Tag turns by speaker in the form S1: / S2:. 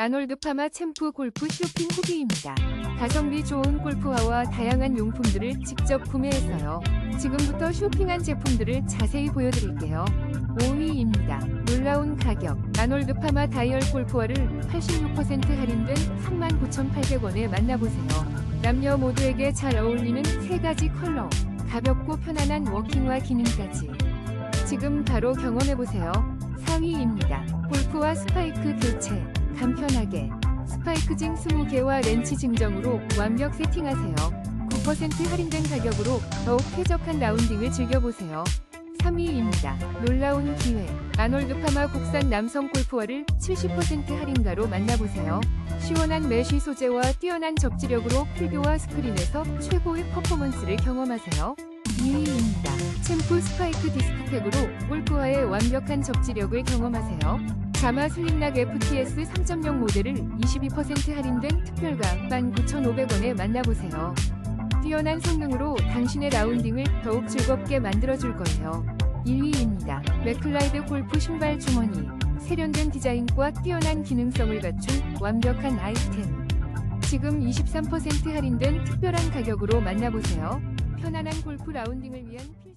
S1: 아놀드 파마 챔프 골프 쇼핑 후기입니다. 가성비 좋은 골프화와 다양한 용품들을 직접 구매했어요. 지금부터 쇼핑한 제품들을 자세히 보여드릴게요. 5위입니다. 놀라운 가격. 아놀드 파마 다이얼 골프화를 86% 할인된 39,800원에 만나보세요. 남녀 모두에게 잘 어울리는 세 가지 컬러. 가볍고 편안한 워킹화 기능까지. 지금 바로 경험해보세요. 4위입니다. 골프와 스파이크 교체. 스파이크징 20개와 렌치 증정으로 완벽 세팅하세요. 9% 할인된 가격으로 더욱 쾌적한 라운딩을 즐겨보세요. 3위입니다. 놀라운 기회. 아놀드 파마 국산 남성 골프화를 70% 할인가로 만나보세요. 시원한 메쉬 소재와 뛰어난 접지력으로 필드와 스크린에서 최고의 퍼포먼스를 경험하세요. 2위입니다. 챔프 스파이크 디스크팩으로 골프화의 완벽한 접지력을 경험하세요. 자마 슬릭락 FTS 3.0 모델을 22% 할인된 특별가 19,500원에 만나보세요. 뛰어난 성능으로 당신의 라운딩을 더욱 즐겁게 만들어줄 거예요. 1위입니다. 맥클라이드 골프 신발 주머니. 세련된 디자인과 뛰어난 기능성을 갖춘 완벽한 아이템. 지금 23% 할인된 특별한 가격으로 만나보세요. 편안한 골프 라운딩을 위한 필-